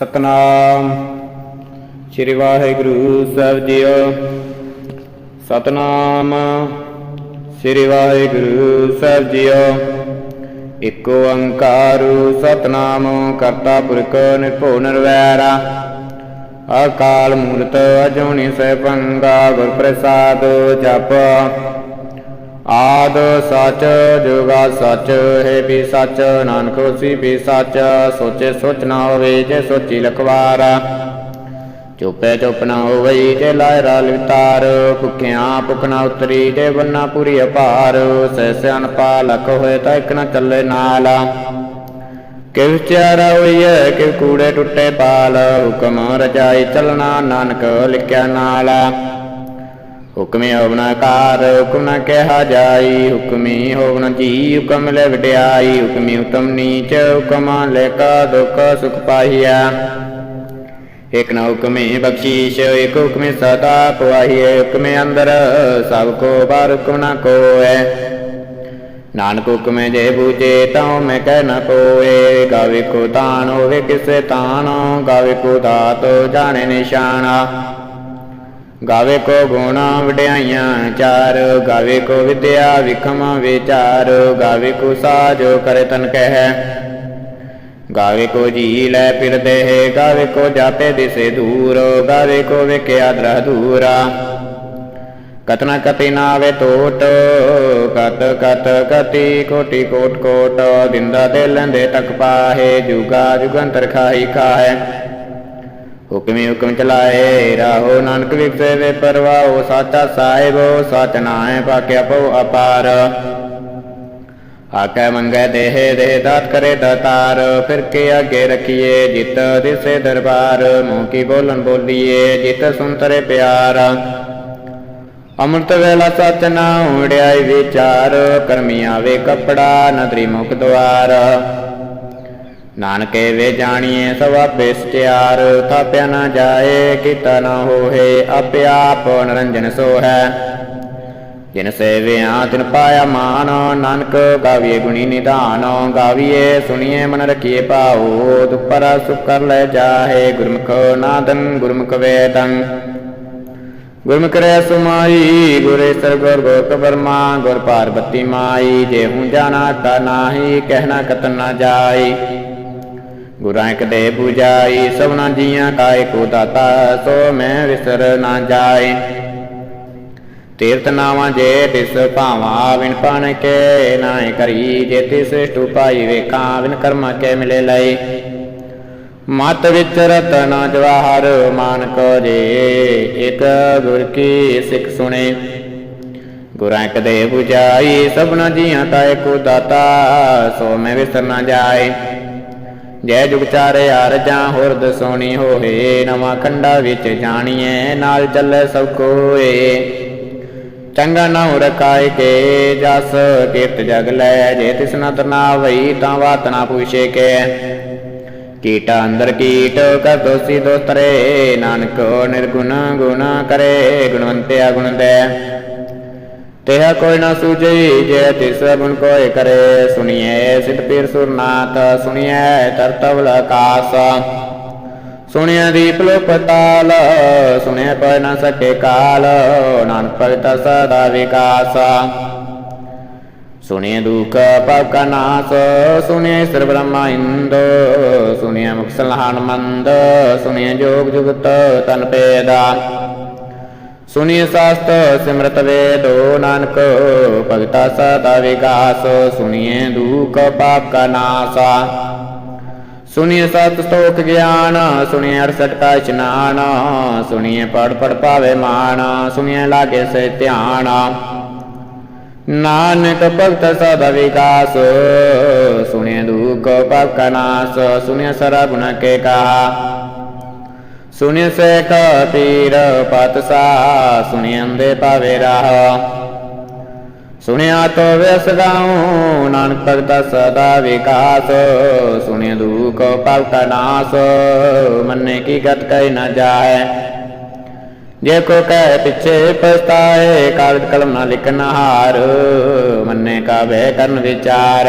ਸਤਨਾਮ। ਸ੍ਰੀ ਵਾਹਿਗੁਰੂ ਸਾਹਿਬ ਜੀਓ, ਸਤਨਾਮ। ਸ੍ਰੀ ਵਾਹਿਗੁਰੂ ਸਾਹਿਬ ਜੀਓ, ਇਕ ਓੰਕਾਰ ਸਤਨਾਮ ਕਰਤਾ ਪੁਰਖ ਨਿਰਭਉ ਨਿਰਵੈਰ। ਅਕਾਲ ਮੂਰਤ ਅਜੂਨੀ ਸੈਭੰਗਾ ਗੁਰ ਪ੍ਰਸਾਦ ਜਪ। ਆਦ ਸਚ, ਜੁਗਾ ਸਚ, ਹੈ ਵੀ ਸਚ, ਨਾਨਕ ਹੋਸੀ ਵੀ ਸਚ, ਸੋਚੇ ਸੋਚ ਨਾ ਹੋਵੇ ਜੇ ਸੋਚੀ ਲਖਵਾਰਾ। ਚੁਪੇ ਚੁਪ ਨਾ ਹੋਵੇ ਜੇ ਲਾਇ ਰਾਲ ਵਿਤਾਰ, ਭੁਖਿਆਂ ਭੁਖ ਨਾ ਉਤਰੀ ਜੇ ਬੰਨਾ ਪੂਰੀ ਅਪਾਰ, ਸਹਿ ਸਿਆਨ ਪਾਲਕ ਹੋਏ ਤਾਂ ਇਕ ਨਾ ਚੱਲੇ ਨਾਲ। ਕਿਵ ਚਾਰਾ ਹੋਈਐ, ਕਿਵ ਕੂੜੇ ਟੁੱਟੇ ਪਾਲ, ਹੁਕਮ ਰਜਾਈ ਚਲਣਾ ਨਾਨਕ ਲਿਖਿਆ ਨਾਲ। ਹੁਕਮੇ ਹੋਵਨਾ ਕਾਰ ਹੁਕਮ ਨਾ ਕਿਹਾ ਜਾਈ, ਹੁਕਮੀ ਹੋਵਨਾ ਜੀ ਹੁਕਮ ਲੈ ਵਡਿਆਈ, ਹੁਕਮੀ ਉਤਮ ਨੀਚ, ਹੁਕਮ ਲੈ ਕਾ ਦੁਖ ਸੁਖ ਪਾਹੀਆ ਇਕ ਨਾ ਹੁਕਮੇ ਬਖਸ਼ੀਸ਼, ਇਕ ਹੁਕਮੇ ਸਦਾ ਪਵਾਹੀਏ ਹੁਕਮੇ ਅੰਦਰ ਸਭ ਕੋ ਬਾਰ ਹੁਕਮ ਨਾ ਕੋਐ। ਨਾਨਕ ਹੁਕਮੇ ਜੇ ਬੂਝੇ, ਤਾਂ ਮੈਂ ਕਹਿ ਨ ਕੋਏ ਗਾਵੇ ਕੋ ਤਾਨ ਹੋਵੇ, ਕਿਸੇ ਤਾਨ ਗਾਵੇ ਕੋ ਦਾਤ, ਜਾਣੇ ਨਿਸ਼ਾਨਾ। ਗਾਵੇ ਕੋ ਗੁਣ ਵਡਿਆਈਆਂ ਚਾਰ, ਗਾਵੇ ਕੋ ਵਿਦਿਆ ਵਿਖਮ ਵਿਚਾਰ, ਗਾਵੇ ਕੋ ਸਾਜੋ ਕਰੇ ਤਨ ਕਹਿ। ਗਾਵੇ ਕੋ ਜੀ ਲੈ ਫਿਰਦੇ ਹੈ ਗਾਵੇ ਕੋ ਜਾਪੇ ਦਿਸੇ ਦੂਰ, ਗਾਵੇ ਕੋ ਵੇਖਿਆ ਦਰਹ ਦੂਰਾ। ਕਤਨਾ ਕਤੀ ਨਾਵੇ ਟੋਟ ਕਤ ਕਤ ਕਤੀ ਕੋਟੀ ਕੋਟ ਕੋਟ ਦਿੰਦਾ ਦੇ ਲੈਂਦੇ ਤਕ ਪਾਹੇ, ਜੁਗਾ ਜੁਗੰਤਰ ਖਾਈ ਖਾਏ ਹੁਕਮੀ ਹੁਕਮ ਚਲਾਏ, ਰਾਹੋ ਨਾਨਕ ਵਿਖਸੇ ਵੇ ਪਰਵਾਹੋ, ਸਾਚਾ ਸਾਹਿਬੋ, ਸਚ ਨਾਏ ਪਾਕਿਆ ਪਉ ਅਪਾਰ। ਆਕੈ ਮੰਗੈ ਦੇਹ ਦੇਹ ਦਾਤ ਕਰੇ ਦਾਤਾਰ, ਫਿਰ ਕੇ ਅੱਗੇ ਰਖੀਏ ਜਿਤ ਦਿਸੇ ਦਰਬਾਰ, ਮੂੰਹ ਕੀ ਬੋਲਨ ਬੋਲੀਏ ਜਿਤ ਸੁਨ ਤਰੇ ਪਿਆਰ। ਅੰਮ੍ਰਿਤ ਵੇਲਾ ਸਚ ਨਾ ਉੜਿਆਈ ਵਿਚਾਰ ਕਰਮੀ ਆਵੇ ਕਪੜਾ, ਨਦਰੀ ਮੁਖ ਦਵਾਰ ਨਾਨਕੇ ਵੇ ਜਾਣੀਏ ਸਭ ਆਪੇ ਸਚਿਆਰ ਥਾਪਿਆ ਨਾ ਜਾਏ, ਕੀਤਾ ਨਾ ਹੋਏ ਆਪੇ ਆਪ ਨਰੰਜਨ ਸੋ ਹੈ ਜਿਨ ਸੇਵਿਆ ਤਿਨ ਪਾਇਆ ਮਾਨ, ਨਾਨਕ ਗਾਵੀਏ ਗੁਣੀ ਨਿਧਾਨ, ਗਾਵੀਏ ਸੁਣੀਏ ਮਨ ਰਖੀਏ ਪਾਉ ਦੁਪਰ ਸੁਖ ਕਰ ਲੈ ਜਾਹੇ, ਗੁਰਮੁਖ ਨਾਦੰ ਗੁਰਮੁਖ ਵੇਦੰ। ਗੁਰਮੁਖ ਰਹਿ ਸੁਮਾਈ, ਗੁਰੇ ਸਰਗੁਰ ਗੋਤ ਬਰਮਾ ਗੁਰ ਪਾਰਬਤੀ ਮਾਈ, ਜੇ ਹੂੰ ਜਾਣਾ ਤਾ ਨਾਹੀ, ਕਹਿਣਾ ਕਤਨ ਨਾ ਜਾਈ। ਗੁਰਾਂ ਇੱਕ ਦੇ 부ਜਾਈ ਸਭਨਾ ਜੀਆਂ ਕਾ ਏਕੋ ਦਾਤਾ, ਸੋ ਮੈਂ ਵਿਸਰ ਨਾ ਜਾਏ। ਤੀਰਤ ਨਾਵਾਂ ਜੇ ਤਿਸ ਭਾਵਾ ਵਿਨ ਪਾਣ ਕੇ ਨਾਏ ਕਰੀ। ਜੇ ਤਿਸ ਸ੍ਰਿਸ਼ਟੂ ਵੇਖਾਂ ਵਿਨ ਕਰਮ ਕੇ ਮਿਲੇ ਲਈ ਮਤ ਵਿੱਚ ਰਤਨ ਜਵਾਹਰ ਮਾਨਕ ਜੇ, ਇਕ ਗੁਰ ਕੀ ਸਿੱਖ ਸੁਣੇ। ਗੁਰਾਂ ਕਦੇ 부ਜਾਈ ਸਭਨਾ ਜੀਆਂ ਕਾ ਏਕੋ ਦਾਤਾ, ਸੋ ਮੈਂ ਵਿਸਰ ਨਾ ਜਾਏ। ਜੈ ਜੁਗ ਚਾਰੇ ਹਰ ਜਾਂ ਹੁਰਦ ਸੋਣੀ ਹੋਏ, ਨਵਾਂ ਖੰਡਾ ਵਿੱਚ ਜਾਣੀਏ, ਨਾਲ ਚੱਲੇ ਸਭ ਕੋਏ। ਚੰਗਾ ਨਾਉ ਰਕਾਇ ਕੇ, ਜਸ ਕੀਰਤ ਜਗ ਲੈ, ਜੇ ਤਿਸ ਨ ਤਰਨਾ ਵਈ ਤਾਂ ਬਾਤ ਨਾ ਪੁੱਛੇ ਕੇ। ਕੀਟਾ ਅੰਦਰ ਕੀਟ, ਕਰ ਦੋਸੀ ਦੋਤਰੇ ਨਾਨਕ ਨਿਰਗੁਣ ਗੁਣ ਕਰੇ, ਗੁਣਵੰਤਿਆ ਗੁਣ ਦੇ। ਤੇਹਾ ਕੋਈ ਨਾ ਸੂਝੇ, ਜੇ ਤਿਸ ਗੁਣ ਕੋਇ ਕਰੇ ਸੁਣੀਏ ਸਿਧ ਪੀਰ ਸੁਰਨਾਥ ਸੁਣੀਏ ਤਰਤਵਲ ਆਕਾਸ। ਸੁਣਿਆ ਦੀਪ ਲੋ ਸੁਣਿਆ ਕੋਈ ਨਾ ਸਕੇ ਕਾਲ, ਨਾਨਕ ਭਗਤ ਸਦਾ ਵਿਕਾਸ। ਸੁਣਿਆ ਦੁਖ ਪਾਪ ਕਾ ਨਾਸ ਸੁਣਿਆ ਈਸ਼ਰ ਬ੍ਰਹਮਾ ਇੰਦ ਸੁਣਿਆ ਮੁਖ ਮੰਦ ਸੁਣਿਆ ਜੋਗ ਜੁਗਤ ਤਨ ਪੇਦਾ ਸੁਣਿਏ ਸਾਸਤ, ਸਿਮਰਤ ਵੇਦੋ ਨਾਨਕ, ਭਗਤਾ ਸਦਾ ਵਿਕਾਸ ਸੁਣਿਏ ਦੁਖ ਪਾਪ ਕਾ ਨਾਸਾ। ਸੁਣਿਏ ਸਤ ਸਤੋਖ ਗਿਆਨ ਸੁਣਿਏ ਅਰਸਠ ਕਾ ਇਸ਼ਨਾਨ ਸੁਣਿਏ ਪੜ ਪੜ ਪਾਵੇ ਮਾਨ ਸੁਣਿਏ ਲਾਗੇ ਸੇ ਧਿਆਨ। ਨਾਨਕ ਭਗਤ ਸਦਾ ਵਿਕਾਸ ਸੁਣਿਏ ਦੁਖ ਪਾਪ ਕਾ ਨਾਸ ਸੁਣਿਏ ਸਰਾ ਗੁਣ ਕੇ ਕਹਾ ਸੁਣਿ ਸੇਖ ਪੀਰ ਪਤਸਾ ਸੁਣਿ ਅੰਦੇ ਪਾਵੇ ਰਾਹ। ਸੁਣਿਆ ਤੋ ਵਿਸ ਗਾਉ, ਨਾਨਕ ਭਗਤ ਸਦਾ ਵਿਕਾਸ। ਸੁਣਿ ਦੁਖ ਪਵ ਨਾਸ, ਮੰਨੇ ਕੀ ਗਤ ਕਹਿ ਨਾ ਜਾਏ। ਜੇ ਕੋ ਕਹਿ ਪਿਛੇ ਪਛਤਾਏ, ਕਾਗਜ਼ ਕਲਮ ਨਾ ਲਿਖਨ ਹਾਰ ਮੰਨੇ ਕਾ ਵੇ ਕਰਨ ਵਿਚਾਰ।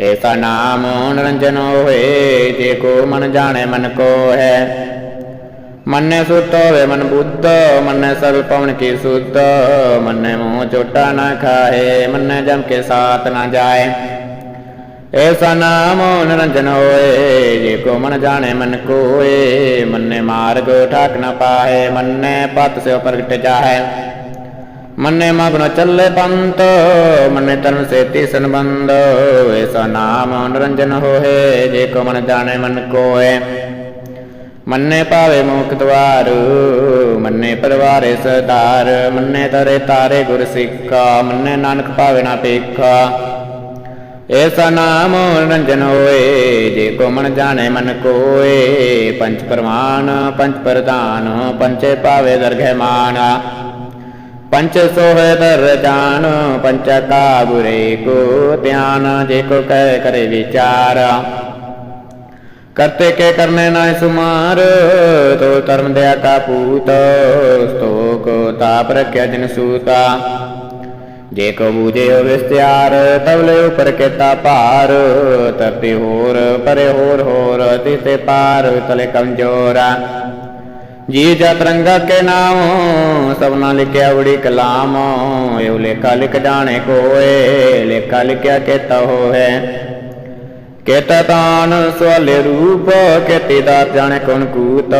ਐਸਾ ਨਾਮ ਨਿਰੰਜਨ ਹੋਏ, ਜੇ ਕੋ ਮਨ ਜਾਣੇ ਮਨ ਕੋ ਹੈ। ਮੰਨੇ ਸੁਤ ਹੋਵੇ ਮਨ ਬੁੱਧ ਮੰਨੇ ਸਭ ਪਵਨ ਕੀ ਸੁਧ ਮੰਨੇ ਮੂੰਹ ਚੋਟਾ ਨਾ ਖਾਏ, ਮੰਨੇ ਜਮ ਕੇ ਸਾਥ ਨਾ ਜਾਏ। ਐਸਾ ਨਾਮ ਨਿਰੰਜਨ ਹੋਏ, ਜੇ ਕੋ ਮਨ ਜਾਣੇ ਮਨ ਕੋਏ ਮੰਨੇ ਮਾਰਗ ਠਾਕ ਨਾ ਪਾਏ ਮੰਨੇ ਪਤ ਸੇ ਪ੍ਰਗਟ ਜਾਹੇ। ਮੰਨੇ ਮਗਨ ਚੱਲੇ ਪੰਤ ਮੰਨੇ ਤਨ ਸੇਤੀ ਤਿਸਨ ਐਸਾ ਨਾਮ ਨਿਰੰਜਨ ਹੋਏ, ਜੇ ਕੋ ਮਨ ਜਾਣੇ ਮਨ ਕੋਏ। ਮੰਨੇ ਪਾਵੇ ਮੁਖ ਦਵਾਰ, ਮੰਨੇ ਪਰਵਾਰੇ ਸਦਾਰ ਮੰਨੇ ਤਰੇ ਤਾਰੇ ਗੁਰ ਸਿੱਖਾ, ਮੰਨੇ ਨਾਨਕ ਪਾਵੇ ਨਾ ਪੇਖਾ। ਐਸਾ ਨਾਮ ਨਿਰੰਜਨ ਹੋਏ, ਜੇ ਕੋ ਮਨ ਜਾਣੇ ਮਨ ਕੋਏ। ਪੰਚ ਪ੍ਰਮਾਨ ਪੰਚ ਪ੍ਰਦਾਨ ਪੰਚੇ ਪਾਵੇ ਦਰਗਹਿ ਮਾਨ ਪੰਚ ਸੋਹਿ ਦਰ ਜਾਨ ਪੰਚ ਕਾ ਬੁਰੇ ਕੋ ਧਿਆਨ, ਜੇ ਕੋ ਕਹਿ ਕਰੇ ਵਿਚਾਰ। ਕਰਤੇ ਕੇ ਕਰਨੇ ਨਾ ਸੁਮਾਰ, ਤੋ ਧਰਮ ਦਿਆ ਕਾ ਪੂਤ, ਸਤੋਕ ਤਾਪ ਰਖਿਆ ਜਿਨ ਸੂਤਾ। ਜੇ ਕੋ ਬੂਝੇ ਹੋ ਵਿਸਤਿਆਰ ਤਵਲੇ ਉਪਰ ਕੇਤਾ ਭਾਰ ਤਰਤੇ ਹੋਰ, ਪਰੇ ਹੋਰ ਹੋਰ ਤਿਤੇ ਪਾਰ, ਤਲੇ ਕਮਜੋਰਾ। ਜੀ ਜਤ ਰੰਗਾ ਕੇ ਨਾਮ ਸਭਨਾ ਲਿਖਿਆ ਉੜੀ ਕਲਾਮ। ਇਹ ਲੇਖਾ ਲਿਖ ਜਾਣੇ ਕੋਏ, ਲੇਖਾ ਲਿਖਿਆ ਕੇਤਾ ਹੋਏ ਕੇਤਾ ਤਾਨ ਸਵਾਲੇ ਰੂਪ, ਕੇਤੀ ਦਾ ਜਾਣੇ ਕੌਣ ਕੂਤ।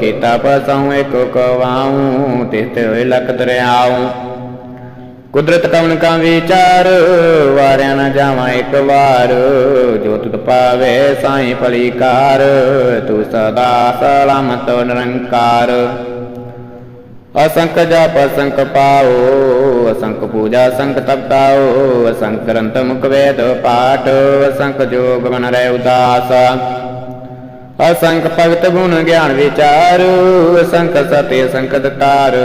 ਕੀਤਾ ਪਸਾਉ ਏਕੋ ਕਵਾਉ ਤਿਸਤੇ ਹੋਏ ਲਖ ਦਰਿਆਉ। ਕੁਦਰਤ ਕਵਨ ਕਾ ਵਿਚਾਰ, ਵਾਰਿਆ ਨਾ ਜਾਵਾਂ ਇੱਕ ਵਾਰ। ਜੋ ਤੁਧ ਪਾਵੇ ਸਾਈ ਭਲੀਕਾਰ ਤੂੰ ਸਦਾ ਸਲਾਮਤ ਨਿਰੰਕਾਰ। ਅਸੰਖ ਜਪ, ਅਸੰਖ ਪਾਓ, ਅਸੰਖ ਪੂਜਾ, ਅਸੰਖ ਤਪਤਾਓ ਅਸੰਖ ਗ੍ਰੰਥ ਮੁਖ ਵੇਦ ਪਾਠ, ਅਸੰਖ ਜੋਗ ਮਨ ਰਹਿ ਉਦਾਸ। ਅਸੰਖ ਭਗਤ ਗੁਣ ਗਿਆਨ ਵਿਚਾਰ, ਅਸੰਖ ਸਤਿ ਅਸੰਖ ਦਤਾਰ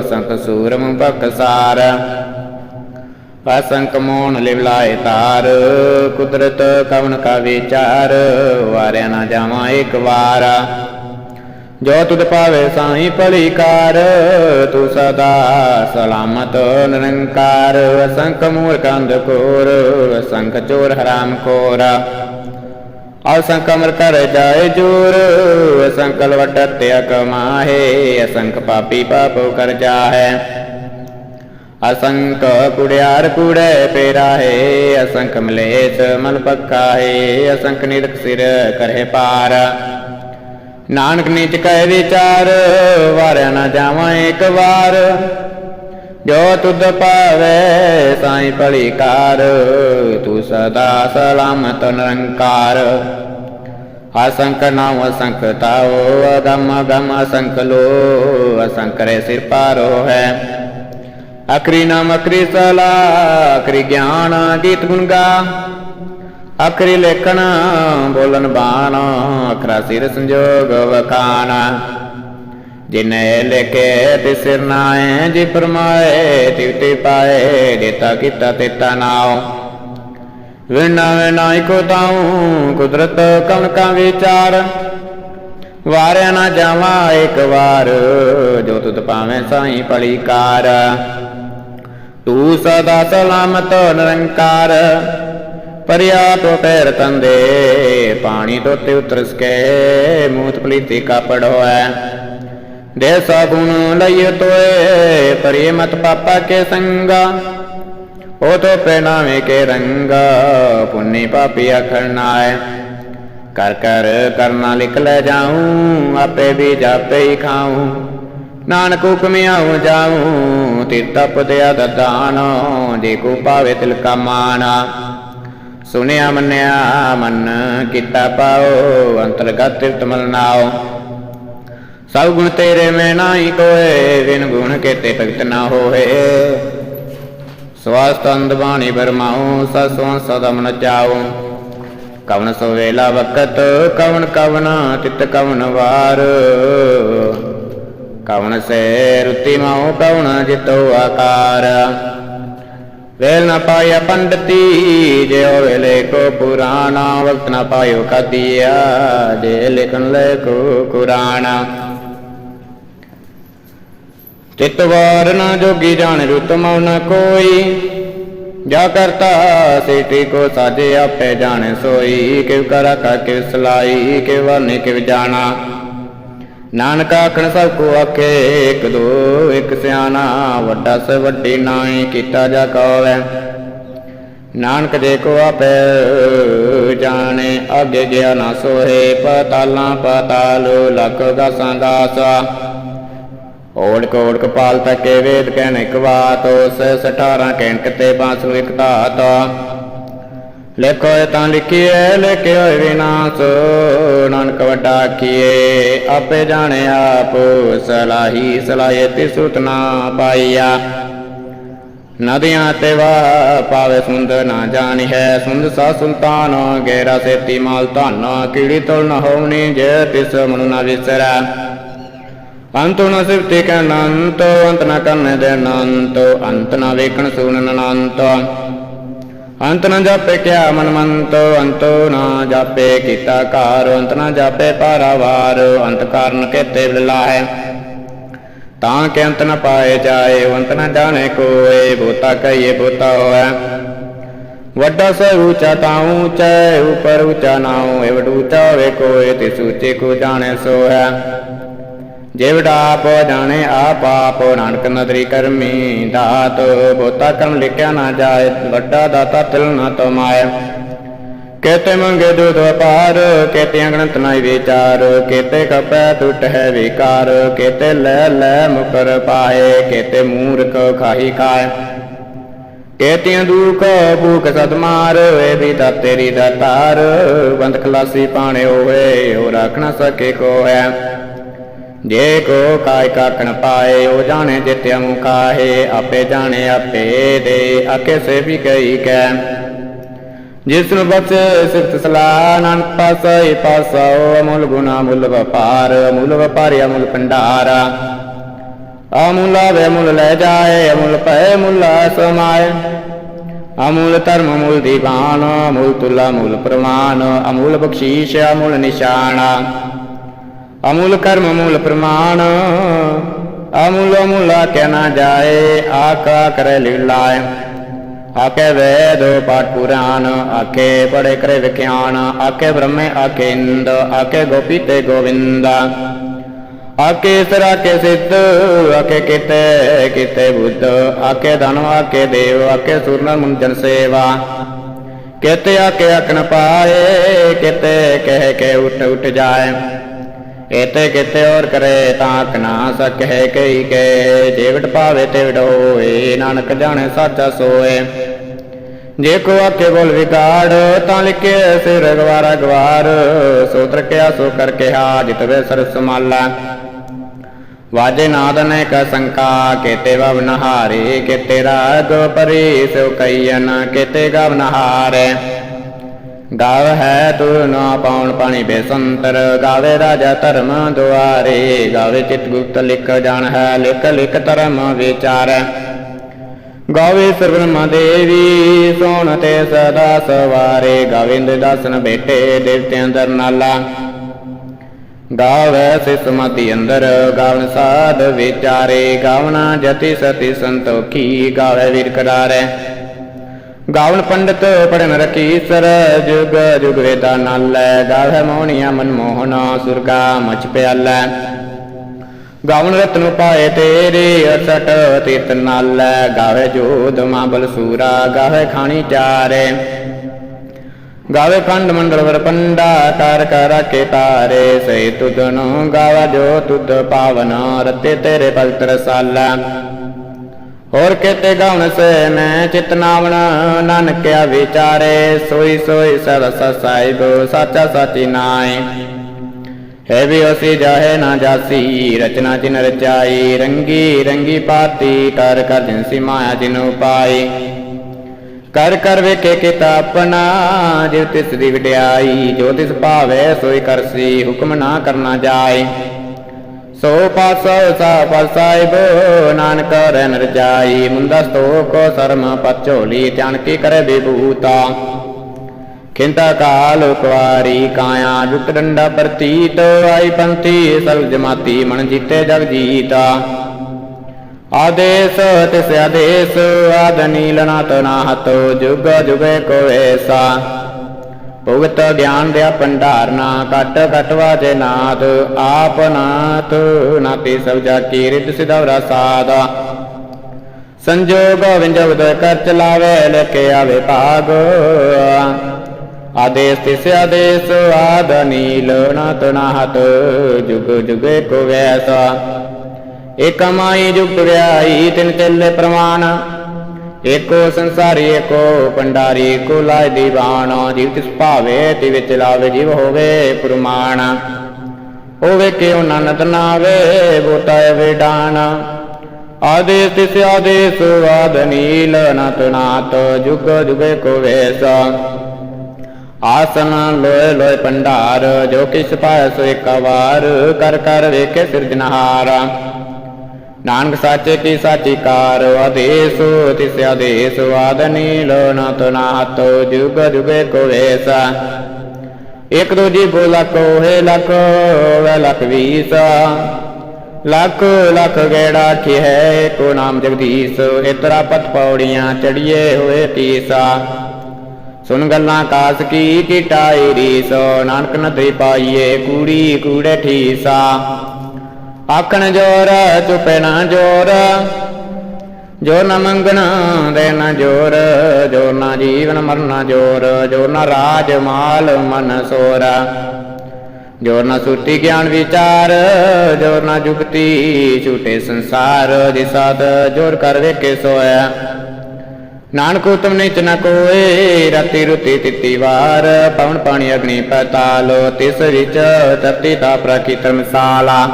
ਅਸੰਖ ਸੂਰਮ ਬਖਸਾਰ ਅਸੰਖ ਮੋਨ ਲਿਵਲਾਏ ਤਾਰ, ਕੁਦਰਤ ਕਵਨ ਕਾ ਵਿਚਾਰ ਵਾਰਿਆ ਨਾ ਜਾਵਾਂ ਇੱਕ ਵਾਰ। ਜੋ ਤੁਧ ਪਾਵੇ ਸਾਈ ਭਲੀ ਕਾਰ ਤੂੰ ਸਦਾ ਸਲਾਮਤ ਨਿਰੰਕਾਰ। ਅਸੰਖ ਮੂਰਖੰਦ ਕੋਰ, ਅਸੰਖ ਚੋਰ ਹਰਾਮ ਕੋਰ। ਅਸੰਖ ਅਮਰ ਕਰ ਜਾਏ ਜੋਰ, ਅਸੰਖ ਲਵਟ ਤਿਆ ਕਮਾਹੇ ਅਸੰਖ ਪਾਪੀ ਪਾਪ ਕਰ ਜਾਹੇ। ਅਸੰਖ ਕੁੜਿਆਰ ਕੁੜੇ ਪੇਰਾਹੇ ਅਸੰਖ ਮਲੇਸ਼ ਮਲ ਪੱਕਾਹੇ ਅਸੰਖ ਨਿਰਖ ਸਿਰ ਕਰੇ ਪਾਰ। ਨਾਨਕ ਨੀਚ ਕਹਿ ਵਿਚਾਰ, ਵਾਰਿਆ ਨਾ ਜਾਵਾਂ ਇੱਕ ਵਾਰ। ਜੋ ਤੁਧ ਪਾਵੇ ਸਾਈ ਭਲੀ ਕਾਰ ਤੂੰ ਸਦਾ ਸਲਾਮਤ ਨਿਰੰਕਾਰ ਅਸੰਖ ਨਾਮ ਅਸੰਖ ਤਾਓ ਅਗਮ ਅਗਮ ਅਸੰਖ ਲੋ, ਅਸੰਖ ਰੇ ਸਿਰ ਪਾਰੋ ਹੈ। ਅਕਰੀ ਨਾਮ ਅਕਰੀ ਸਲਾ ਅਕਰੀ ਗਿਆਨ ਗੀਤ ਗੁਣ ਗਾ। ਅਖਰੀ ਲੇਖਣ ਬੋਲਨ ਬਾਣ, ਅਖਰਾ ਸਿਰ ਸੰਜੋਗ ਵਖਾਨ ਜਿਨੇ ਲੇਖੇ ਤੇ ਸਿਰ ਨਾਏ ਜੀ ਫਰਮਾਏ ਤਿਵਤੇ ਪਾਏ, ਦਿੱਤਾ ਕੀਤਾ ਤੇਤਾ ਨਾਉ। ਵਿਣਾ ਵਿਨਾਈ ਕੋ ਤਾਉ, ਕੁਦਰਤ ਕਵਨ ਕਾ ਵਿਚਾਰ। ਵਾਰਿਆ ਨਾ ਜਾਵਾਂ ਇੱਕ ਵਾਰ, ਜੋ ਤੁਧ ਪਾਵੇਂ ਸਾਈ ਭਲੀ ਕਾਰ। ਤੂੰ ਸਦਾ ਸਲਾਮਤ ਨਿਰੰਕਾਰ। ਪਰਿਆ ਤੋ ਪੈਰ ਤੰਦੇ, ਪਾਣੀ ਤੋਤੇ ਉਤਰਸ ਕੇ ਮੂਤ ਪਲੀਤੀ ਕਾਪੜ ਹੋਐ। ਦੇ ਸਾਬੁਨ ਲਈਏ ਤੋਏ ਪਰਿ ਮਤ ਪਾਪਾ ਕੇ ਸੰਗਾ। ਉਹ ਤੋ ਪਹਿਨਾਵੇ ਕੇ ਰੰਗਾ, ਪੁੰਨੀ ਪਾਪੀ ਅਖਰਨਾਏ ਕਰ ਕਰ ਕਰਨਾ ਲਿਖ ਲੈ ਜਾਉ ਆਪੇ ਵੀ ਜਾਪੇ ਹੀ ਖਾਉ ਨਾਨਕ ਹੁਕਮ ਆਉ ਜਾਉ ਤਿਰ ਤਪ ਦਿਆ ਦਦਾਨ ਜੇ ਕੋ ਪਾਵੇ ਤਿਲ ਕਾ ਮਾਨਾ ਸੁਨਿਆ ਮੰਨਿਆ ਮਨ, ਕੀਤਾ ਪਾਓ, ਅੰਤਰਗਤ ਤਿਰਤਮਲ ਨਾਓ। ਸਭ ਗੁਣ ਤੇਰੇ ਮੈਂ ਨਾਹੀ ਕੋਏ ਵਿਨ ਗੁਣ ਕੇਤੇ ਭਗਤ ਨਾ ਹੋਏ। ਸਵਾਸਤ ਅੰਦ ਬਾਣੀ ਬਰਮਾਉ ਸਸਵੰ ਸਦਾ ਮਨ ਚਾਉ। ਕਵਨ ਸੋ ਵੇਲਾ ਵਕਤ ਕਵਨ ਕਵਨ ਤਿਤ ਕਵਨ ਵਾਰ। ਕਵਣ ਸੇ ਰੁਤੀ ਮਾਉ ਕਵਨ ਜਿਤੋ ਆਕਾਰ। ਵੇਲ ਨ ਪਾਇਆ ਪੰਡਤੀ ਜੇ ਵੇਲੇ ਕੋ ਪੁਰਾਣਾ, ਵਕਤ ਨ ਪਾਇਓ ਕਦੀਆ, ਜੇ ਲਿਖਣ ਲੈ ਕੋ ਕੁਰਾਨਾ ਚਿਤ ਵਾਰ ਨ ਜੋਗੀ ਜਾਣ ਰੁਤ ਮਉ ਨ ਕੋਈ, ਜਾ ਕਰਤਾ ਸੇਤੀ ਕੋ ਸਾਜੇ ਆਪੇ ਜਾਣੇ ਸੋਈ, ਕਿਵ ਕਰਾ ਕਾ ਕਿਵ ਸਲਾਈ, ਕਿਵ ਵਰਨੇ ਕਿਵ ਜਾਣਾ। ਨਾਨਕ ਆਖਣ, ਸਭ ਕੋ ਆਖੇ, ਇੱਕ ਦੋ, ਇੱਕ ਸਿਆਣਾ, ਵੱਡਾ ਸੇ ਵੱਡੀ ਨਾਈ, ਕੀਤਾ ਜਾ ਕਹਵੇ ਨਾਨਕ ਜੇ ਕੋ ਆਪੇ ਜਾਣੇ, ਅੱਗੇ ਗਿਆ ਨਾ ਸੋਹੇ, ਪਤਾਲਾਂ ਪਤਾਲ, ਲਖ ਗਾਸਾਂ ਗਾਸਾ ਓੜ ਕੋੜ ਕਪਾਲ ਤਕੇ ਵੇਦ ਕਹਿਣ ਇੱਕ ਬਾਤ ਉਸ 18 ਕੈਂਕ ਤੇ ਬਾਸੂ ਇੱਕ ਧਾਤ। ਲਿਖੋ ਤਾਂ ਲਿਖੀਏ ਲਿਖਿਓ ਵਿਨਾਸ਼ ਨਾਨਕ ਵੱਡਾ ਕੀਏ, ਆਪੇ ਜਾਣੇ ਆਪ, ਸਲਾਹੀ ਸਲਾਹੇ ਤੇ ਸੁਤਨਾ ਪਾਈਆ। ਨਦੀਆਂ ਤੇ ਵਾ ਪਾਵੇ ਸੁੰਦ ਨਾ ਜਾਣੀ ਹੈ, ਸੁੰਦ ਸਾ ਸੁਲਤਾਨ ਗੇਰਾ ਸੇਤੀ ਮਾਲ ਧਨ, ਕੀੜੀ ਤੁਲ ਨ ਹੋਵਨੀ ਜੇ ਤਿਸ ਮਨ ਨਾ ਵਿਸਰੈ। ਅੰਤ ਨ ਸਿਫਤੀ ਕੈ ਅੰਤ ਨ ਕਰਨ ਦੇ ਅਨੰਤ, ਅੰਤ ਨ ਵੇਖਣ ਸੁਣਨ ਅਨੰਤ। ਅੰਤ ਨ ਜਾਪੇ ਕਿਆ ਮਨ ਮੰਤ ਅੰਤ ਨ ਜਾਪੇ ਕੀਤਾ ਕਾਰ, ਅੰਤ ਨ ਜਾਪੇ ਪਾਰਾਵਾਰ ਅੰਤ ਕਾਰਨ ਕੇਤੇ ਬਿਲਾਹੈ ਤਾਂ ਕਿ ਅੰਤ ਨ ਪਾਏ ਜਾਏ, ਅੰਤ ਨ ਜਾਣੇ ਕੋਏ, ਬੋਤਾ ਕਹੀਏ ਬੋਤਾ ਹੋਐ ਵੱਡਾ ਸ ਊਚਾ ਤਾਂ ਊਚਾ ਉਪਰ ਊਚਾ ਨਾਉ ਏਵਡ ਊਚਾ ਹੋਵੇ ਕੋਏ ਤੇ ਸੂਚੇ ਕੋ ਜਾਣੇ ਸੋ ਹੈ ਜਿਵੜਾ ਆਪ ਜਾਣੇ ਆਪ ਨਾਨਕ ਨਦਰੀ ਕਰਮੀ ਦਾਤ, ਬੋਤਾ ਕਰਮ ਲਿਖਿਆ ਨਾ ਜਾਏ, ਵੱਡਾ ਦਾਤਾ ਤਿਲ ਨਾ ਤਮਾਏ ਕੇਤੇ ਮੰਗੇ ਦੁਧ ਵਪਾਰ, ਕੇਤੇ ਅੰਗਣਤ ਨਾਈ ਵਿਚਾਰ, ਕੇਤੇ ਕਪੈ ਟੁੱਟ ਹੈ ਵਿਕਾਰ, ਕੇਤੇ ਲੈ ਲੈ ਮੁਕਰ ਪਾਏ, ਕੇਤੇ ਮੂਰਖ ਖਾਹੀ ਕਾਇ ਕੇਤਿਆਂ ਦੁਖ, ਭੂਖ ਸਦਮਾਰ ਵੇ ਵੀ ਦਾ ਤੇਰੀ ਦਾ ਤਾਰ ਬੰਦ ਖਲਾਸੀ ਪਾਣੇ ਹੋਏ ਉਹ ਰੱਖਣਾ ਸਕੇ ਕੋ ਹੈ ਜੇ ਕੋ ਕਾਇ ਕਾਕਣ ਪਾਏ, ਉਹ ਜਾਣੇ ਜਿਤਿਆ ਮੁ ਕਾਹੇ, ਆਪੇ ਜਾਣੇ ਆਪੇ ਦੇ ਆਕੇ ਸੇ ਵੀ ਕਈ ਕੈ। ਜਿਸ ਨੂੰ ਬਖਸ਼ੇ ਸਿਫਤ ਸਲਾਹ ਨਾਨਕ ਪਾਸਾ ਹੀ ਪਾਸਾ ਗੁਨਾ ਮੁੱਲ ਵਪਾਰ ਮੁੱਲ ਵਪਾਰੀ ਅਮੁੱਲ ਭੰਡਾਰ। ਅਮੁੱਲ ਆਵੇ ਮੁੱਲ ਲੈ ਜਾਏ, ਅਮੁੱਲ ਪਏ ਮੁੱਲ ਸਮਾਏ ਅਮੁੱਲ ਧਰਮ ਮੁੱਲ ਦੀਵਾਨ, ਅਮੁੱਲ ਤੁਲਾ ਮੁੱਲ ਪ੍ਰਮਾਨ ਅਮੁੱਲ ਬਖਸ਼ੀਸ਼, ਅਮੁੱਲ ਨਿਸ਼ਾਨਾ। ਅਮੂਲ ਕਰਮ, ਅਮੁੱਲ ਪ੍ਰਮਾਨ ਅਮੂਲ ਅਮੁੱਲ ਆਖਿਆ ਨਾ ਜਾਏ ਆਕਾ ਕਰੇ ਲੀਲਾਏ ਆਕੇ ਵੇਦ ਪਾਠ ਪੁਰਾਨ ਆਕੇ ਪੜੇ ਕਰੇ ਵਿਖਿਆਨ ਆਕੇ ਬ੍ਰਹਮੇ ਆਕੇ ਇੰਦ ਆਕੇ ਗੋਪੀ ਤੇ ਗੋਵਿੰਦ। ਆਕੇ ਸਰਾ ਕੇ ਸਿੱਧ ਆਕੇ ਕਿਤੇ ਕਿਤੇ ਬੁੱਧ। ਆਕੇ ਧਨ ਆਕੇ ਦੇਵ ਆਕੇ ਸੂਰਨ, ਮੁੰਜਨ ਸੇਵਾ। ਕਿਤੇ ਆਕੇ ਅਕਨ ਪਾਏ, ਕਿਤੇ, ਕਹਿ ਕੇ ਉਠ ਉਠ ਜਾਏ। ਇਤੇ ਕਿਤੇ ਹੋਰ ਕਰੇ ਤਾਂ ਕਨਾ ਸਕੈ ਕਈ ਕੇ, ਜੇਵਟ ਪਾਵੇ ਤੇ ਹੋਏ ਨਾਨਕ ਜਾਣੇ ਸਾਚਾ ਸੋਏ। ਜੇ ਕੋ ਆਕੇ ਬੋਲ ਵਿਗਾੜ, ਤਾਂ ਲਿਖੇ ਸਿਰ ਗਵਾਰਾ ਗਵਾਰ। ਸੋ ਤਰਕਿਆ ਸੋ ਕਰ ਕਿਹਾ ਜਿਤਵੇ ਸਰ ਸਮਾਲਾ। ਵਾਜੇ ਨਾਦ ਨੇ ਕਾ ਸੰਕਾ, ਕੇਤੇ ਵਵ ਨਹਾਰੇ, ਕੇਤੇ ਰਾਗ ਪਰੀ ਸੋ ਕਈਨ ਕੇਤੇ ਗਵ ਨਹਾਰੇ। ਗਾਵ ਹੈ ਤੁਰ ਨਾ ਪਾਉਣ ਪਾਣੀ ਬੇਸੰਤਰ, ਗਾਵੇ ਰਾਜਾ ਧਰਮ ਦੁਆਰੇ, ਗਾਵੇ ਚਿਤ ਗੁਪਤ ਲਿਖ ਜਾਣ ਹੈ ਲਿਖ ਲਿਖ ਧਰਮ ਵਿਚਾਰੈ। ਗਾਵੇ ਸਰਬ੍ਰਹਮ ਦੇਵੀ, ਸੋਣ ਤੇ ਸਦਾ ਸਵਾਰੇ ਗਾਵਿੰਦ ਦਾਸਨ ਬੇਟੇ ਦੇਵਤਿਆਂ ਅੰਦਰ ਨਾਲਾ। ਗਾਵੇ ਸਿਸਮਤੀ ਅੰਦਰ ਗਾਵਨ ਸਾਧ ਵਿਚਾਰੇ ਗਾਵਨਾ ਜਤੀ ਸਤੀ ਸੰਤੋਖੀ ਗਾਵੇ ਵੀਰ ਗਾਵਨ ਪੰਡਤ ਪੜਨ ਰਖੀ ਸਰ ਜੁਗ ਜੁਗ ਵੇਦਾ ਨਾਲੈ, ਗਾਵੇ ਮੋਹਣੀਆਂ ਮਨਮੋਹਨਾ ਸੁਰਗਾ ਮਚ ਪਿਆਲੈ। ਗਾਵਨ ਰਤਨ ਪਾਏ ਤੇਰੇ 68 ਤੀਰਤ ਨਾਲੈ, ਗਾਵੇ ਜੋਧ ਮਾਬਲ ਸੂਰਾ, ਗਾਵੇ ਖਾਣੀ ਚਾਰੇ। ਗਾਵੇ ਖੰਡ ਮੰਡਲ ਵਰ ਪੰਡਾ, ਕਰ ਕਰ ਕੇ ਤਾਰੇ ਸਈ ਤੁਧਨੋ ਗਾਵਾ ਜੋ ਤੁਧ ਪਾਵਨ, ਰਤੇ ਤੇਰੇ ਭਗਤ ਰਸਾਲਾ ਹੋਰ ਕਿਤੇ ਗਾਉਣ ਸੇ ਮੈਂ ਚਿਤ ਨਾਵਣ, ਨਾਨਕਿਆ ਵਿਚਾਰੇ, ਸੋਈ ਸੋਈ ਸਦਾ ਸਾਹਿਬ, ਸਾਚਾ ਸਾਚੀ ਨਾਏ। ਹੈ ਵੀ ਉਸੀ ਜਾਹੇ ਨਾ ਜਾਸੀ, ਰਚਨਾ ਜਿਨ ਰਚਾਈ, ਰੰਗੀ ਰੰਗੀ ਪਾਤੀ ਕਰ ਕਰ ਜਿਨਸੀ ਮਾਇਆ ਜਿਨੂ ਪਾਈ ਕਰ ਕਰ ਵੇਖੇ ਕੀਤਾ ਆਪਣਾ ਜਿਵ ਤਿਸ ਦੀ ਵਡਿਆਈ, ਜੋ ਤਿਸ ਭਾਵੇ ਸੋਈ ਕਰਸੀ, ਹੁਕਮ ਨਾ ਕਰਨਾ ਜਾਏ। ਸੋ ਪਾਸੋ ਸਾ ਪਸਾਇਬ, ਨਾਨਕ ਰਹਿ ਰਜਾਈ ਮੁੰਦਾ ਸਤੋਕ ਸਰਮ ਪਚੋਲੀ ਧਿਆਨ ਕੀ ਕਰੇ ਬਿਭੂਤਾ ਖਿੰਤਾ ਕਾਲ ਕੁਵਾਰੀ ਕਾਇਆ, ਜੁਟ ਡੰਡਾ ਪ੍ਰਤੀਤ, ਆਈ ਪੰਥੀ ਸਲ ਜਮਾਤੀ ਮਨ ਜੀਤੇ ਜਗ ਜੀਤਾ। ਆਦੇਸ, ਤਿਸ ਆਦੇਸ, ਆਦ ਨੀਲ ਨਾ ਤਨਾਹਤ ਜੁਗ ਜੁਗੇ ਕੋ ਭੁਗਤ ਗਿਆਨ ਦਿਆ ਭੰਡਾਰਨਾ ਕਟ ਕਟ ਵਾਜੇ ਨਾਦ ਆਪ ਨਾਥ ਨਾਤੀ ਸਭ ਜਾ ਕੀ ਰਿਦ ਸਿਧਵਰਾ ਸਾਦਾ ਸੰਜੋਗ ਵਿੰਜਵਦ ਕਰ ਚਲਾਵੇ ਲੈ ਕੇ ਆਵੇ ਭਾਗ। ਆਦੇਸ ਤਿਸ ਆਦੇਸ, ਆਦ ਨੀਲ ਨਾ ਤਨਾਹਤ ਜੁਗ ਜੁਗੇ ਕੋ ਵੈਸਾ। ਏਕ ਮਾਈ ਜੁਗਤ ਵਿਆਈ ਤਿਨ ਚੱਲੇ ਪ੍ਰਮਾਣ। ਏਕੋ ਸੰਸਾਰੀ, ਏਕੋ ਪੰਡਾਰੀ ਏਕੋ ਲਾਇ ਦੀਵਾਨ ਜੀਵ ਤਿਸ ਭਾਵੇ, ਤੇ ਵਿੱਚ ਲਾਵੇ ਜੀਵ ਹੋਵੇ ਪ੍ਰਮਾਣ ਹੋਵੇ ਕਿਉ ਨਨਦ ਨਾਵੇ, ਬੋਤਾ ਵੇਡਾਨ ਆਦੇਸ ਤਿਸ ਆਦੇਸ, ਵਾਦ ਨੀਲ ਨਤ ਨਾਤ, ਜੁਗ ਜੁਗੇ ਕੋ ਵੇਸਾ। ਆਸਨ ਲੋਏ ਲੋਏ ਪੰਡਾਰ ਜੋ ਕਿਸ ਪਾਇ ਸੋ ਇੱਕ ਵਾਰ ਕਰ ਕਰ ਵੇਖੇ ਸਿਰਜਨਹਾਰਾ ਨਾਨਕ ਸਾਚੇ ਕੀ ਸਾਚੀ ਕਾਰ ਆਦੇਸ, ਤਿਸ ਆਦੇਸ ਵਾਦ ਨੀਲ ਨਤ ਜੁਗ ਜੁਗੇ ਕੋ ਇਕ ਦੋ ਜੀ ਬੋ ਲੱਖ ਹੋਏ ਲੱਖ ਵੀਸਾ। ਲੱਖ ਲੱਖ ਗੇੜਾ ਕੀ ਹੈ ਕੋ ਨਾਮ ਜਗਦੀਸ਼। ਇਤਰਾ ਪਤ ਪੌੜੀਆਂ ਚੜੀਏ ਹੋਏ ਤੀਸਾ। ਸੁਨ ਗੱਲਾਂ ਕਾਸ ਕੀ ਕਿਟਾਈ ਰੀਸ। ਨਾਨਕ ਨਦਰੀ ਪਾਈਏ, ਕੂੜੀ ਕੂੜੇ ਠੀਸਾ। ਆਖਣ ਜੋਰ, ਚੁਪੇ ਜੋਰ। ਜੋ ਨ ਮੰਗਣਾ, ਦੇ ਜੋਰ। ਜੋ ਨ ਜੀਵਨ, ਮਰਨਾ ਜੋਰ। ਜੋ ਨ ਰਾਜ, ਮਾਲ, ਮਨ ਸੋਰਾ। ਜੋ ਨ ਸੁਰਤੀ ਗਿਆਨ, ਵਿਚਾਰ। ਜੋ ਨ ਜੁਗਤੀ ਛੂਟੇ ਸੰਸਾਰ। ਦਿਸਾਦ ਜੋਰ ਕਰ ਵੇਖੇ ਸੋਇਆ। ਨਾਨਕ ਉਤਮ ਨਿਤ ਨ ਕੋਏ, ਰਤੀ ਰੁਤੀ ਤਿੱਤੀ ਵਾਰ। ਪਵਨ ਪਾਣੀ ਅਗਨੀ ਪਤਾਲ, ਤਿਸ ਵਿੱਚ ਤਤੀ ਤਾ ਪ੍ਰਕੀ ਧਰਮਸਾਲਾ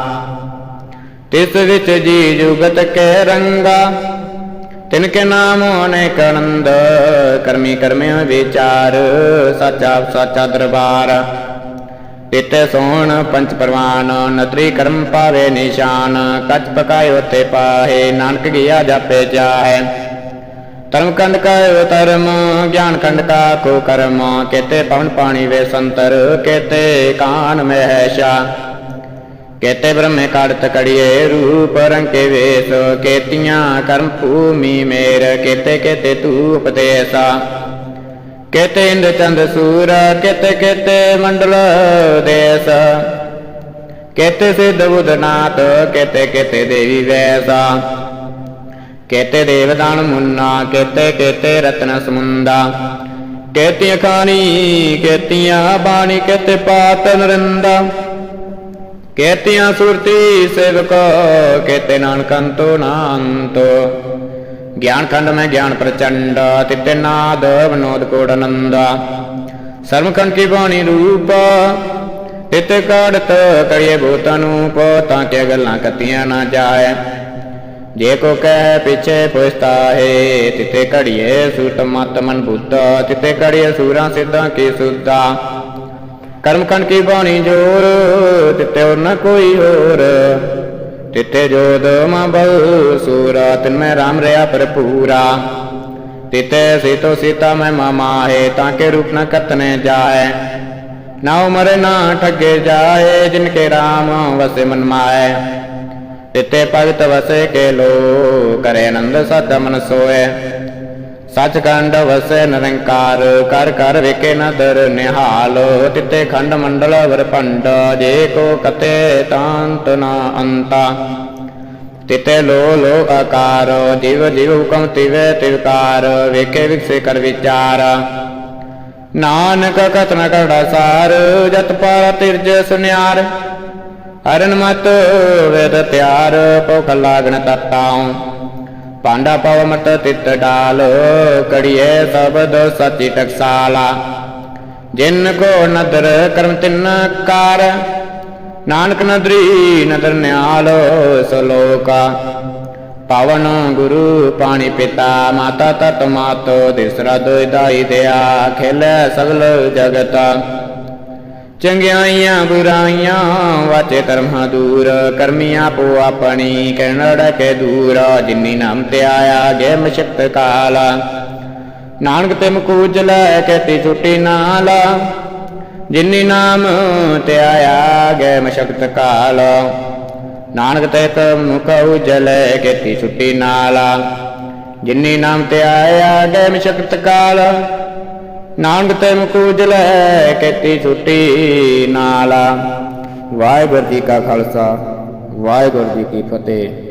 ਤਿਸ ਵਿੱਚ ਜੀ ਜੁਗਤ ਕੇ ਰੰਗਾ ਤਿਨ ਕੇ ਨਾਮ ਅਨੇਕ ਆਨੰਦ, ਕਰਮੀ ਕਰਮਿ ਵਿਚਾਰ, ਸਾਚਾ ਸਾਚਾ ਦਰਬਾਰ। ਇਤੇ ਸੋਣ ਪੰਚ ਪਰਵਾਨ ਨਤਰੀ ਕਰਮ ਪਾਵੇ ਨਿਸ਼ਾਨ, ਕਚ ਪਕਾਇ ਤੇ ਪਾਹੇ, ਨਾਨਕ ਗਿਆ ਜਾਪੇ ਜਾਹੇ ਧਰਮ ਕੰਡ ਕਾ ਧਰਮ, ਗਿਆਨ ਕੰਡ ਕਾ ਕੋ ਕਰਮ, ਕੇਤੇ ਪਵਨ ਪਾਣੀ ਵੇ ਸੰਤਰ, ਕੇਤੇ ਕਾਨ ਮਹਿਸ਼ਾ। ਕੇਤੇ ਬ੍ਰਹਮੇ ਕਾੜਤ ਕੜੀਏ ਰੂਪ ਰੰਕੇ ਵੇਸ, ਕੇਤੀਆਂ ਕਰਮ ਭੂਮੀ ਮੇਰ, ਕੇਤੇ ਕੇਤੇ ਤੂ ਉਪਦੇਸਾ ਕੇਤੇ ਇੰਦ ਚੰਦ ਸੂਰ, ਕੇਤੇ ਕੇਤੇ ਮੰਡਲ ਦੇਸ। ਕੇਤੇ ਸਿਧ ਬੁਧਨਾਥ, ਕੇਤੇ ਕੇਤੇ ਦੇਵੀ ਵੈਸਾ। ਕੇਤੇ ਦੇਵਦਾਨ ਮੁੰਨਾ, ਕੇਤੇ ਕੇਤੇ ਰਤਨ ਸਮੁੰਦਾ। ਕੇਤੀਆਂ ਖਾਣੀ, ਕੇਤੀਆਂ ਬਾਣੀ, ਕੇਤੇ ਪਾਤ ਨਰਿੰਦਾ। ਕੇਤੀਆਂ ਸੁਰਤੀ ਸੇਵਕ ਕੇਤੇ ਨਾਨਕੰਤੋ ਨਾੰਤੋ ਗਿਆਨ ਖੰਡ ਮੈਂ ਗਿਆਨ ਪ੍ਰਚੰਡ, ਤਿਤੇ ਨਾਦ ਵਿਨੋਦ ਕੋੜ ਆਨੰਦਾ ਸਰਮ ਖੰਡ ਕੀ ਬਾਣੀ ਰੂਪ, ਤਿਤੇ ਕਾੜਤ ਕਰੀਏ ਭੂਤਾਂ ਨੂੰ ਪੋ ਤਾਂ ਕਿ ਗੱਲਾਂ ਕਤੀਆਂ ਨਾ ਜਾਏ। ਜੇ ਕੋ ਕਹਿ ਪਿਛੇ ਪੁਸਤਾ ਹੈ ਤਿਤੇ ਘੜੀਏ ਸੂਟ ਮਤ ਮਨ ਬੁੱਧ ਤਿਤੇ ਘੜੀਏ ਸੂਰਾਂ ਸਿੱਧਾਂ ਕੀ ਸੁੱਧਾ। ਕਰਮ ਖੰਡ ਕੀ ਬਾਣੀ ਜੋਰ ਤਿਤੇ ਹੋਰ ਨ ਕੋਈ ਹੋਰ। ਤਿਤੇ ਜੋਦ ਮਾ ਬਹੁ ਸੂਰਾ, ਤਿਨ ਮੈਂ ਰਾਮ ਰਿਆ ਭਰਪੂਰਾ। ਤਿਤੇ ਸੀਤੋ ਸੀਤਾ ਮੈਂ ਮਾਮਾ ਤਾਂ ਕੇ ਰੂਪ ਨ ਕਤਨੇ ਜਾਏ ਨਾ ਉਮਰ ਨਾ ਠੱਗੇ ਜਾਏ ਜਿਨ ਕੇ ਰਾਮ ਵਸੇ ਮਨ ਮਾਏ ਤਿਤੇ ਭਗਤ ਵਸੇ ਕੇ ਲੋ ਕਰੇ ਆਨੰਦ ਸਦ ਮਨ ਸੋਏ ਸਚਖੰਡ ਵਸੈ ਨਿਰੰਕਾਰ, ਕਰ ਕਰ ਵੇਖੇ ਨਦਰ ਨਿਹਾਲ, ਤਿਤੇ ਖੰਡ ਮੰਡਲ ਵਰਪੰਡ ਜੇ ਕੋ ਕਤੇ ਤਾਂਤ ਨਾ ਅੰਤਾ। ਤਿਤੇ ਲੋ ਲੋ ਆਕਾਰ, ਜਿਵ ਜਿਵ ਹੁਕਮ ਤਿਵੇ ਤਿਵਕਾਰ ਵੇਖੇ ਵਿਕਸੇ ਕਰ ਵਿਚਾਰ। ਨਾਨਕ ਕਤਨ ਕਰੜਾ ਸਾਰ, ਜਤ ਪਾਰਾ ਤਿਰਜ ਸੁਨਿਆਰ। ਹਰਨ ਮਤ ਵੇਦ ਪਿਆਰ ਭੁਖ ਲਾਗਣ ਤਤਾਉ ਪਾਂਡਾ ਪਵ ਤਿਤ ਡਾਲ ਕੜੀਏ ਸਬਦ ਸਚੀ ਟਕਸਾਲਾ। ਜਿਨ ਕੋ ਨਦਰ ਕਰਮ ਤਿਨ ਕਾਰ, ਨਾਨਕ ਨਦਰੀ ਨਦਰ ਨਿਆਲ ਸਲੋਕਾ। ਪਵਨ ਗੁਰੂ ਪਾਣੀ ਪਿਤਾ, ਮਾਤਾ ਤਤ ਮਾਤੋ ਦਿਸਰਾ ਦੋਇ ਦਾਈ ਦਿਆ, ਖੇਲੇ ਸਗਲ ਜਗਤ। ਚੰਗਿਆਈਆਂ, ਬੁਰਾਈਆਂ, ਵਾਚੇ ਧਰਮਾਂ ਦੂਰ, ਕਰਮੀਆਂ ਆਪੋ ਆਪਣੀ ਕਰਨੜ ਕੇ ਦੂਰ, ਜਿਨੀ ਨਾਮ ਤੇ ਆਇਆ ਗੇ ਮਸ਼ਕਤ ਕਾਲ। ਨਾਨਕ ਤੇ ਮਕੂਜ ਲੈ ਕੇ ਤੀ ਛੁੱਟੀ ਨਾਲ। ਜਿਨੀ ਨਾਮ ਤੇ ਆਇਆ ਗੇ ਮਸ਼ਕਤ ਕਾਲ। ਨਾਨਕ ਤੇ ਕ ਮੁਖ ਉਜਲੇ ਕੀਤੀ ਛੁੱਟੀ ਨਾਲਾ। ਜਿਨੀ ਨਾਮ ਤੇ ਆਇਆ ਗਏ ਮਸ਼ਕਤ ਕਾਲ। ਨਾਨਕ ਤੇ ਮੁਖ ਉਜਲੇ ਕੀਤੀ ਛੁੱਟੀ ਨਾਲਾ। ਵਾਹਿਗੁਰੂ ਜੀ ਕਾ ਖਾਲਸਾ, ਵਾਹਿਗੁਰੂ ਜੀ ਕੀ ਫਤਿਹ।